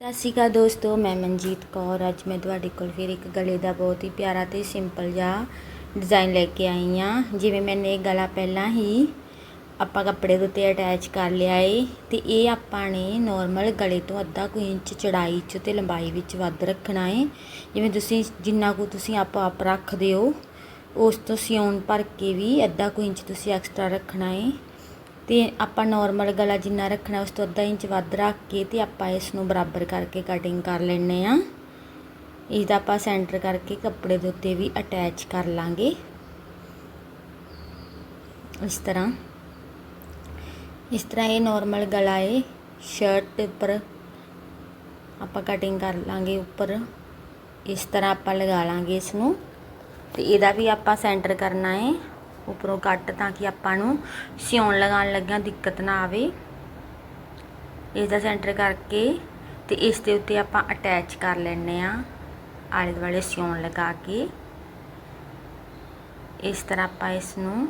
ਸਤਿ ਸ਼੍ਰੀ ਅਕਾਲ ਦੋਸਤੋ, ਮੈਂ ਮਨਜੀਤ ਕੌਰ। ਅੱਜ ਮੈਂ ਤੁਹਾਡੇ ਕੋਲ ਫਿਰ ਇੱਕ ਗਲੇ ਦਾ ਬਹੁਤ ਹੀ ਪਿਆਰਾ ਤੇ ਸਿੰਪਲ ਜਿਹਾ ਡਿਜ਼ਾਈਨ ਲੈ ਕੇ ਆਈ ਹਾਂ। ਜਿਵੇਂ ਮੈਨੇ ਇਹ ਗਲਾ ਪਹਿਲਾਂ ਹੀ ਆਪਾਂ ਕੱਪੜੇ ਦੇ ਉੱਤੇ ਅਟੈਚ ਕਰ ਲਿਆ ਏ ਤੇ ਇਹ ਆਪਾਂ ਨੇ ਨਾਰਮਲ ਗਲੇ ਤੋਂ ਅੱਧਾ ਕੁ ਇੰਚ ਚੜਾਈ 'ਚ ਤੇ ਲੰਬਾਈ ਵਿੱਚ ਵੱਧ ਰੱਖਣਾ ਏ। ਜਿਵੇਂ ਤੁਸੀਂ ਜਿੰਨਾ ਕੁ ਤੁਸੀਂ ਆਪੋ ਆਪ ਰੱਖਦੇ ਹੋ, ਉਸ ਤੋਂ ਸਿਉਣ ਭਰ ਕੇ ਵੀ ਅੱਧਾ ਕੁ ਇੰਚ ਤੁਸੀਂ ਐਕਸਟਰਾ ਰੱਖਣਾ ਏ। ਤੇ ਆਪਾਂ ਨਾਰਮਲ ਗਲਾ ਜਿੰਨਾ ਰੱਖਣਾ ਉਸ ਤੋਂ ਅੱਧਾ ਇੰਚ ਵੱਧ ਰੱਖ ਕੇ ਤੇ ਆਪਾਂ ਇਸ ਨੂੰ ਬਰਾਬਰ ਕਰਕੇ ਕਟਿੰਗ ਕਰ ਲੈਣੇ ਆ ਇਹਦਾ ਆਪਾਂ ਸੈਂਟਰ ਕਰਕੇ ਕੱਪੜੇ ਦੇ ਉੱਤੇ ਵੀ ਅਟੈਚ ਕਰ ਲਾਂਗੇ। ਇਸ ਤਰ੍ਹਾਂ। ਇਸ ਤਰ੍ਹਾਂ ਇਹ ਨਾਰਮਲ ਗਲਾ ਹੈ। ਸ਼ਰਟ ਉੱਪਰ ਆਪਾਂ ਕਟਿੰਗ ਕਰ ਲਾਂਗੇ ਉੱਪਰ। ਇਸ ਤਰ੍ਹਾਂ ਆਪਾਂ ਲਗਾ ਲਾਂਗੇ ਇਸ ਨੂੰ ਤੇ ਇਹਦਾ ਵੀ ਆਪਾਂ ਸੈਂਟਰ ਕਰਨਾ ਹੈ। ਉੱਪਰੋਂ ਕੱਟ ਤਾਂ ਕਿ ਆਪਾਂ ਨੂੰ ਸਿਉਣ ਲਗਾਉਣ ਲੱਗਿਆਂ ਦਿੱਕਤ ਨਾ ਆਵੇ। ਇਸ ਦਾ ਸੈਂਟਰ ਕਰਕੇ ਤੇ ਇਸ ਦੇ ਉੱਤੇ ਆਪਾਂ ਅਟੈਚ ਕਰ ਲੈਣੇ ਆ ਆਲੇ ਦੁਆਲੇ ਸਿਉਣ ਲਗਾ ਕੇ। ਇਸ ਤਰ੍ਹਾਂ ਆਪਾਂ ਇਸ ਨੂੰ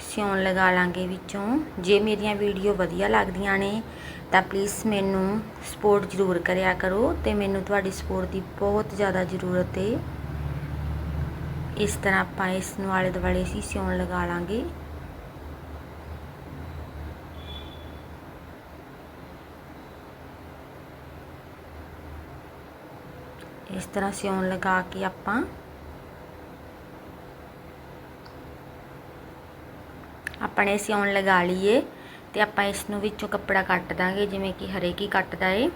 ਸਿਉਣ ਲਗਾ ਲਾਂਗੇ ਵਿੱਚੋਂ। ਜੇ ਮੇਰੀਆਂ ਵੀਡੀਓ ਵਧੀਆ ਲੱਗਦੀਆਂ ਨੇ, ਤਾਂ ਪਲੀਜ਼ ਮੈਨੂੰ ਸਪੋਰਟ ਜ਼ਰੂਰ ਕਰਿਆ ਕਰੋ ਤੇ ਮੈਨੂੰ ਤੁਹਾਡੀ ਸਪੋਰਟ ਦੀ ਬਹੁਤ ਜ਼ਿਆਦਾ ਜ਼ਰੂਰਤ ਹੈ ਇਸ ਤਰ੍ਹਾਂ ਆਪਾਂ ਇਸ ਨੂੰ ਆਲੇ ਦੁਆਲੇ ਅਸੀਂ ਸਿਉਣ ਲਗਾ ਲਾਂਗੇ। ਇਸ ਤਰ੍ਹਾਂ ਸਿਉਣ ਲਗਾ ਕੇ ਆਪਾਂ ਆਪਣੇ ਸਿਉਣ ਲਗਾ ਲਈਏ ਤੇ ਆਪਾਂ ਇਸ ਨੂੰ ਵਿੱਚੋਂ ਕੱਪੜਾ ਕੱਟ ਦਾਂਗੇ, ਜਿਵੇਂ ਕਿ ਹਰੇਕ ਹੀ ਕੱਟਦਾ ਏ।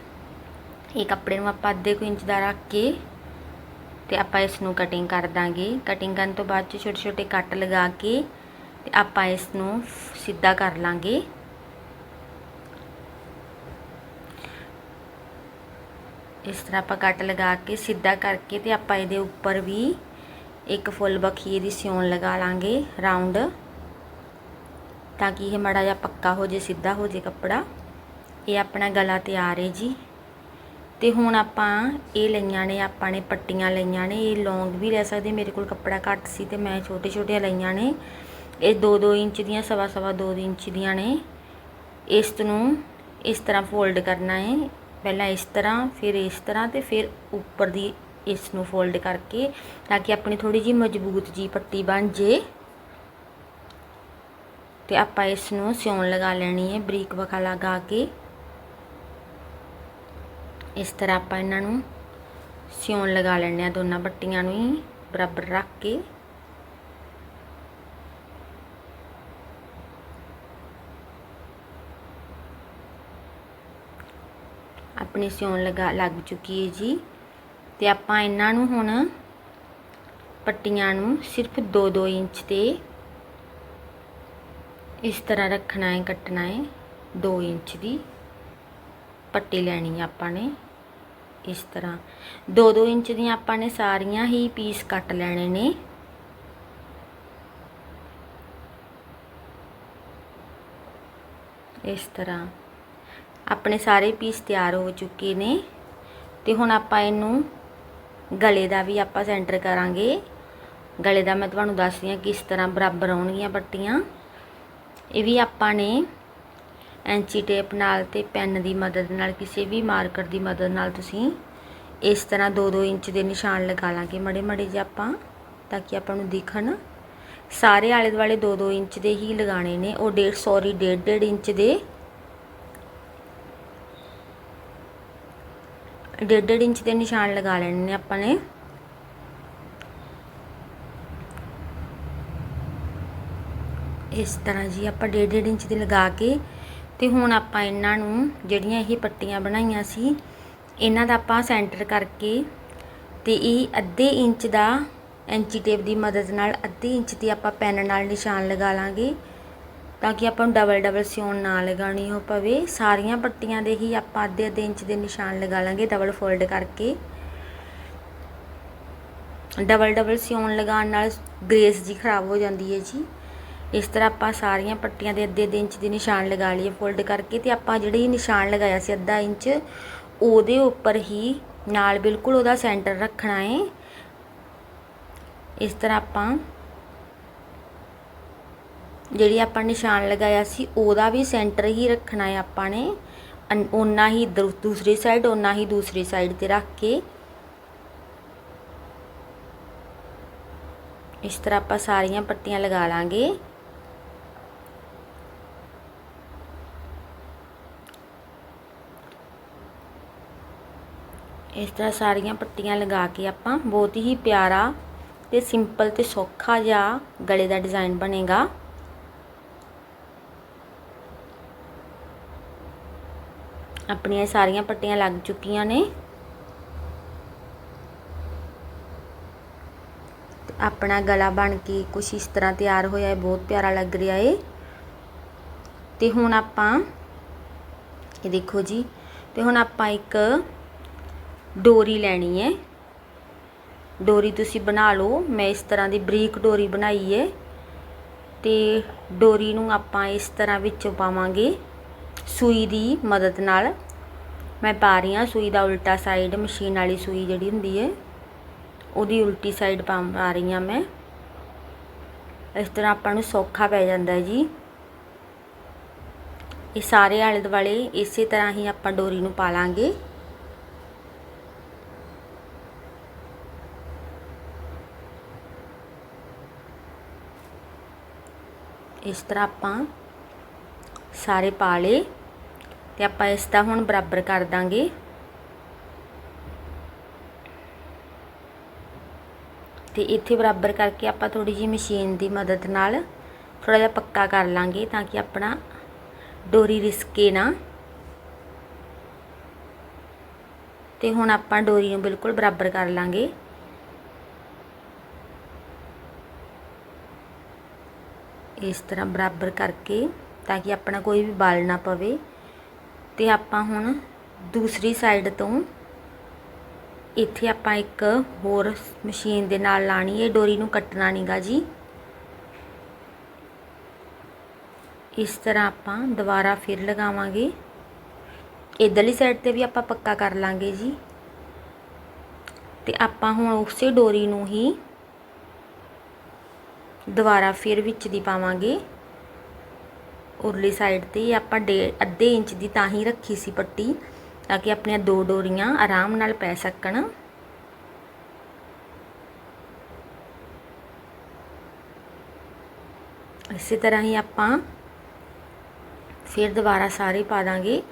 ਇਹ ਕੱਪੜੇ ਨੂੰ ਆਪਾਂ ਅੱਧੇ ਕੁ ਇੰਚ ਦਾ ਰੱਖ ਕੇ ਤੇ ਆਪਾਂ ਇਸ ਨੂੰ ਕਟਿੰਗ ਕਰ ਦਾਂਗੇ। ਕਟਿੰਗ ਕਰਨ ਤੋਂ ਬਾਅਦ ਚ ਛੋਟੇ ਛੋਟੇ ਕੱਟ ਲਗਾ ਕੇ ਤੇ ਆਪਾਂ ਇਸ ਨੂੰ ਸਿੱਧਾ ਕਰ ਲਾਂਗੇ। ਇਸ ਤਰ੍ਹਾਂ ਆਪਾਂ ਕੱਟ ਲਗਾ ਕੇ ਸਿੱਧਾ ਕਰਕੇ ਤੇ ਆਪਾਂ ਇਹਦੇ ਉੱਪਰ ਵੀ ਇੱਕ ਫੁੱਲ ਬਖੀਏ ਦੀ ਸਿਉਣ ਲਗਾ ਲਾਂਗੇ ਰਾਉਂਡ ਤਾਂ ਕਿ ਇਹ ਮੜਾ ਜਿਹਾ ਪੱਕਾ ਹੋ ਜੇ, ਸਿੱਧਾ ਹੋ ਜੇ ਕੱਪੜਾ। ਇਹ ਆਪਣਾ ਗਲਾ ਤਿਆਰ ਹੈ ਜੀ। ਤੇ ਹੁਣ ਆਪਾਂ ਇਹ ਲਈਆਂ ਨੇ, ਆਪਾਂ ਨੇ ਪੱਟੀਆਂ ਲਈਆਂ ਨੇ, ਇਹ ਲੌਂਗ ਵੀ ਲੈ ਸਕਦੇ, ਮੇਰੇ ਕੋਲ ਕੱਪੜਾ ਘੱਟ ਸੀ ਤੇ ਮੈਂ ਛੋਟੇ ਛੋਟੀਆਂ ਲਈਆਂ ਨੇ। ਇਹ 2-2 ਇੰਚ ਦੀਆਂ ਸਵਾ ਸਵਾ 2 ਇੰਚ ਦੀਆਂ ਨੇ। ਇਸ ਨੂੰ ਇਸ ਤਰ੍ਹਾਂ ਫੋਲਡ ਕਰਨਾ ਹੈ ਪਹਿਲਾਂ ਇਸ ਤਰ੍ਹਾਂ, ਫਿਰ ਇਸ ਤਰ੍ਹਾਂ ਤੇ ਫਿਰ ਉੱਪਰ ਦੀ ਇਸ ਨੂੰ ਫੋਲਡ ਕਰਕੇ ਤਾਂ ਕਿ ਆਪਣੀ ਥੋੜੀ ਜੀ ਮਜ਼ਬੂਤ ਜੀ ਪੱਟੀ ਬਣ ਜੇ। ਤੇ ਆਪਾਂ ਇਸ ਨੂੰ ਸਿਉਣ ਲਗਾ ਲੈਣੀ ਹੈ ਬਰੀਕ ਵਖਾ ਲਗਾ ਕੇ। ਇਸ ਤਰ੍ਹਾਂ ਆਪਾਂ ਇਹਨਾਂ ਨੂੰ ਸਿਉਣ ਲਗਾ ਲੈਣੇ ਆ ਦੋਨਾਂ ਪੱਟੀਆਂ ਨੂੰ ਹੀ ਬਰਾਬਰ ਰੱਖ ਕੇ। ਆਪਣੀ ਸਿਉਣ ਲਗਾ ਲੱਗ ਚੁੱਕੀ ਹੈ ਜੀ। ਤੇ ਆਪਾਂ ਇਹਨਾਂ ਨੂੰ ਹੁਣ ਪੱਟੀਆਂ ਨੂੰ ਸਿਰਫ 2-2 ਇੰਚ ਤੇ ਇਸ ਤਰ੍ਹਾਂ ਰੱਖਣਾ ਹੈ, ਕੱਟਣਾ ਹੈ 2 ਇੰਚ ਦੀ। ਪੱਟੀ ਲੈਣੀ ਹੈ ਆਪਾਂ ਨੇ, ਇਸ ਤਰ੍ਹਾਂ। 2-2 ਇੰਚ ਦੀਆਂ ਆਪਾਂ ਨੇ ਸਾਰੀਆਂ ਹੀ ਪੀਸ ਕੱਟ ਲੈਣੇ ਨੇ। ਇਸ ਤਰ੍ਹਾਂ। ਆਪਣੇ ਸਾਰੇ ਪੀਸ ਤਿਆਰ ਹੋ ਚੁੱਕੇ ਨੇ ਤੇ ਹੁਣ ਆਪਾਂ ਇਹਨੂੰ ਗਲੇ ਦਾ ਵੀ ਆਪਾਂ ਸੈਂਟਰ ਕਰਾਂਗੇ। ਗਲੇ ਦਾ ਮੈਂ ਤੁਹਾਨੂੰ ਦੱਸਦੀ ਹਾਂ ਕਿਸ ਤਰ੍ਹਾਂ ਬਰਾਬਰ ਆਉਣਗੀਆਂ ਪੱਟੀਆਂ। ਇਹ ਵੀ ਆਪਾਂ ਨੇ ਐਂਚੀ ਟੇਪ ਨਾਲ ਤੇ ਪੈਨ ਦੀ ਮਦਦ ਨਾਲ, ਕਿਸੇ ਵੀ ਮਾਰਕਰ ਦੀ ਮਦਦ ਨਾਲ ਤੁਸੀਂ ਇਸ ਤਰ੍ਹਾਂ 2-2 ਇੰਚ ਦੇ ਨਿਸ਼ਾਨ ਲਗਾ ਲਾਂਗੇ ਮੜੇ ਮੜੇ ਜਿਹਾ ਆਪਾਂ, ਤਾਂ ਕਿ ਆਪਾਂ ਨੂੰ ਦਿਖਣ। ਸਾਰੇ ਆਲੇ ਦੁਆਲੇ 2-2 ਇੰਚ ਦੇ ਹੀ ਲਗਾਣੇ ਨੇ, ਉਹ 1.5 ਸੌਰੀ 1.5 ਇੰਚ ਦੇ। 1.5 ਇੰਚ ਦੇ ਨਿਸ਼ਾਨ ਲਗਾ ਲੈਣੇ ਨੇ ਆਪਾਂ ਨੇ। ਇਸ ਤਰ੍ਹਾਂ ਜੀ ਆਪਾਂ 1.5 ਇੰਚ ਦੇ ਲਗਾ ਕੇ ਤੇ ਹੁਣ ਆਪਾਂ ਇਹਨਾਂ ਨੂੰ ਜਿਹੜੀਆਂ ਇਹ ਪੱਟੀਆਂ ਬਣਾਈਆਂ ਸੀ, ਇਹਨਾਂ ਦਾ ਆਪਾਂ ਸੈਂਟਰ ਕਰਕੇ ਤੇ ਇਹ ਅੱਧੇ ਇੰਚ ਦਾ ਐਂਚੀ ਟੇਪ ਦੀ ਮਦਦ ਨਾਲ ਅੱਧੇ ਇੰਚ ਦੀ ਆਪਾਂ ਪੈਨ ਨਾਲ ਨਿਸ਼ਾਨ ਲਗਾ ਲਾਂਗੇ ਤਾਂ ਕਿ ਆਪਾਂ ਨੂੰ ਡਬਲ ਡਬਲ ਸਿਉਣ ਨਾ ਲਗਾਣੀ ਹੋ ਪਵੇ। ਸਾਰੀਆਂ ਪੱਟੀਆਂ ਦੇ ਹੀ ਆਪਾਂ ਅੱਧੇ ਅੱਧੇ ਇੰਚ ਦੇ ਨਿਸ਼ਾਨ ਲਗਾ ਲਾਂਗੇ ਡਬਲ ਫੋਲਡ ਕਰਕੇ। ਡਬਲ ਡਬਲ ਸਿਉਣ ਲਗਾਉਣ ਨਾਲ ਗ੍ਰੇਸ ਜੀ ਖਰਾਬ ਹੋ ਜਾਂਦੀ ਹੈ ਜੀ। ਇਸ ਤਰ੍ਹਾਂ ਆਪਾਂ ਸਾਰੀਆਂ ਪੱਟੀਆਂ ਦੇ ਅੱਧੇ ਅੱਧੇ ਇੰਚ ਦੇ ਨਿਸ਼ਾਨ ਲਗਾ ਲਈਏ ਫੋਲਡ ਕਰਕੇ ਤੇ ਆਪਾਂ ਜਿਹੜੀ ਨਿਸ਼ਾਨ ਲਗਾਇਆ ਸੀ ਅੱਧਾ ਇੰਚ, ਉਹਦੇ ਉੱਪਰ ਹੀ ਨਾਲ ਬਿਲਕੁਲ ਉਹਦਾ ਸੈਂਟਰ ਰੱਖਣਾ ਹੈ ਇਸ ਤਰ੍ਹਾਂ ਆਪਾਂ ਜਿਹੜੀ ਆਪਾਂ ਨਿਸ਼ਾਨ ਲਗਾਇਆ ਸੀ, ਉਹਦਾ ਵੀ ਸੈਂਟਰ ਹੀ ਰੱਖਣਾ ਹੈ ਆਪਾਂ ਨੇ। ਅਨ- ਓਨਾ ਹੀ ਦੂਸਰੀ ਸਾਈਡ ਓਨਾ ਹੀ ਦੂਸਰੀ ਸਾਈਡ ਤੇ ਰੱਖ ਕੇ। ਇਸ ਤਰ੍ਹਾਂ ਆਪਾਂ ਸਾਰੀਆਂ ਪੱਟੀਆਂ ਲਗਾ ਲਾਂਗੇ। ਇਸ ਤਰ੍ਹਾਂ ਸਾਰੀਆਂ ਪੱਟੀਆਂ ਲਗਾ ਕੇ ਆਪਾਂ ਬਹੁਤ ਹੀ ਪਿਆਰਾ ਤੇ ਸਿੰਪਲ ਤੇ ਸੌਖਾ ਜਿਹਾ ਗਲੇ ਦਾ ਡਿਜ਼ਾਈਨ ਬਣੇਗਾ। ਆਪਣੀਆਂ ਸਾਰੀਆਂ ਪੱਟੀਆਂ ਲੱਗ ਚੁੱਕੀਆਂ ਨੇ। ਆਪਣਾ ਗਲਾ ਬਣ ਕੇ ਕੁਛ ਇਸ ਤਰ੍ਹਾਂ ਤਿਆਰ ਹੋਇਆ ਹੈ, ਬਹੁਤ ਪਿਆਰਾ ਲੱਗ ਰਿਹਾ ਏ। ਤੇ ਹੁਣ ਆਪਾਂ, ਇਹ ਦੇਖੋ ਜੀ, ਤੇ ਹੁਣ ਆਪਾਂ ਇੱਕ ਡੋਰੀ ਲੈਣੀ ਹੈ। ਡੋਰੀ ਤੁਸੀਂ ਬਣਾ ਲਓ। ਮੈਂ ਇਸ ਤਰ੍ਹਾਂ ਦੀ ਬਰੀਕ ਡੋਰੀ ਬਣਾਈ ਹੈ। ਤੇ ਡੋਰੀ ਨੂੰ ਆਪਾਂ ਇਸ ਤਰ੍ਹਾਂ ਵਿੱਚੋਂ ਪਾਵਾਂਗੇ ਸੂਈ ਦੀ ਮਦਦ ਨਾਲ। ਮੈਂ ਪਾ ਰਹੀ ਹਾਂ। ਸੂਈ ਦਾ ਉਲਟਾ ਸਾਈਡ ਮਸ਼ੀਨ ਵਾਲੀ ਸੂਈ ਜਿਹੜੀ ਹੁੰਦੀ ਹੈ, ਉਹਦੀ ਉਲਟੀ ਸਾਈਡ ਪਾ ਪਾ ਰਹੀ ਹਾਂ ਮੈਂ। ਇਸ ਤਰ੍ਹਾਂ ਆਪਾਂ ਨੂੰ ਸੌਖਾ ਪੈ ਜਾਂਦਾ ਹੈ ਜੀ। ਇਹ ਸਾਰੇ ਆਲੇ ਦੁਆਲੇ ਇਸੇ ਤਰ੍ਹਾਂ ਹੀ ਆਪਾਂ ਡੋਰੀ ਨੂੰ ਪਾ ਲਾਂਗੇ। ਇਸ ਤਰ੍ਹਾਂ ਆਪਾਂ ਸਾਰੇ ਪਾ ਲਏ ਤੇ ਆਪਾਂ ਇਸ ਦਾ ਹੁਣ ਬਰਾਬਰ ਕਰ ਦਾਂਗੇ। ਤੇ ਇੱਥੇ ਬਰਾਬਰ ਕਰਕੇ ਆਪਾਂ ਥੋੜੀ ਜਿਹੀ ਮਸ਼ੀਨ ਦੀ ਮਦਦ ਨਾਲ ਥੋੜਾ ਜਿਹਾ ਪੱਕਾ ਕਰ ਲਾਂਗੇ ਤਾਂ ਕਿ ਆਪਣਾ ਡੋਰੀ ਰਿਸਕੇ ਨਾ। ਤੇ ਹੁਣ ਆਪਾਂ ਡੋਰੀ ਨੂੰ ਬਿਲਕੁਲ ਬਰਾਬਰ ਕਰ ਲਾਂਗੇ। ਇਸ ਤਰ੍ਹਾਂ ਬਰਾਬਰ ਕਰਕੇ ਤਾਂ ਕਿ ਆਪਣਾ ਕੋਈ ਵੀ ਬਲ ਨਾ ਪਵੇ। ਤੇ ਆਪਾਂ ਹੁਣ ਦੂਸਰੀ ਸਾਈਡ ਤੋਂ ਇੱਥੇ ਆਪਾਂ ਇੱਕ ਹੋਰ ਮਸ਼ੀਨ ਦੇ ਨਾਲ ਲਾਣੀ ਹੈ। ਡੋਰੀ ਨੂੰ ਕੱਟਣਾ ਨਹੀਂਗਾ ਜੀ। ਇਸ ਤਰ੍ਹਾਂ ਆਪਾਂ ਦੁਬਾਰਾ ਫਿਰ ਲਗਾਵਾਂਗੇ। ਇਧਰਲੀ ਸਾਈਡ ਤੇ ਵੀ ਆਪਾਂ ਪੱਕਾ ਕਰ ਲਾਂਗੇ ਜੀ। ਤੇ ਆਪਾਂ ਹੁਣ ਉਸੇ ਡੋਰੀ ਨੂੰ ਹੀ ਦੁਬਾਰਾ ਫਿਰ ਵਿੱਚ ਦੀ ਪਾਵਾਂਗੇ। ਉਰਲੀ ਸਾਈਡ ਤੇ ਆਪਾਂ ਡੇ ਅੱਧੇ ਇੰਚ ਦੀ ਤਾਂ ਹੀ ਰੱਖੀ ਸੀ ਪੱਟੀ, ਤਾਂ ਕਿ ਆਪਣੀਆਂ ਦੋ ਡੋਰੀਆਂ ਆਰਾਮ ਨਾਲ ਪੈ ਸਕਣ। ਇਸੇ ਤਰ੍ਹਾਂ ਹੀ ਆਪਾਂ ਫਿਰ ਦੁਬਾਰਾ ਸਾਰੇ ਪਾ ਦਾਂਗੇ।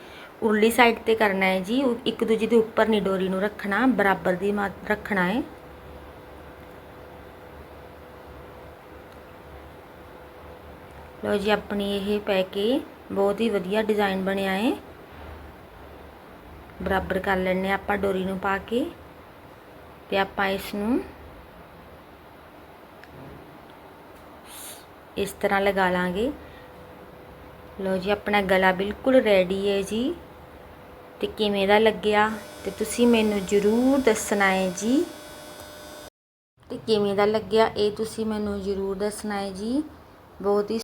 ਉਰਲੀ ਸਾਈਡ ਤੇ ਕਰਨਾ ਹੈ ਜੀ ਉਹ ਇੱਕ ਦੂਜੇ ਦੇ ਉੱਪਰ ਨਹੀਂ ਡੋਰੀ ਨੂੰ ਰੱਖਣਾ, ਬਰਾਬਰ ਦੀ ਮਾ- ਰੱਖਣਾ ਹੈ। ਲਓ ਜੀ, ਆਪਣੀ ਇਹ ਪੈ ਕੇ ਬਹੁਤ ਹੀ ਵਧੀਆ ਡਿਜ਼ਾਈਨ ਬਣਿਆ ਹੈ। ਬਰਾਬਰ ਕਰ ਲੈਣੇ ਆਪਾਂ ਡੋਰੀ ਨੂੰ ਪਾ ਕੇ ਤੇ ਆਪਾਂ ਇਸ ਨੂੰ ਇਸ ਤਰ੍ਹਾਂ ਲਗਾ ਲਾਂਗੇ। ਲਓ ਜੀ, ਆਪਣਾ ਗਲਾ ਬਿਲਕੁਲ ਰੈਡੀ ਹੈ ਜੀ। ਤੇ ਕਿਵੇਂ ਦਾ ਲੱਗਿਆ ਤੇ ਤੁਸੀਂ ਮੈਨੂੰ ਜ਼ਰੂਰ ਦੱਸਣਾ ਹੈ ਜੀ। ਤੇ ਕਿਵੇਂ ਦਾ ਲੱਗਿਆ ਇਹ ਤੁਸੀਂ ਮੈਨੂੰ ਜ਼ਰੂਰ ਦੱਸਣਾ ਹੈ ਜੀ। ਬਹੁਤ ਹੀ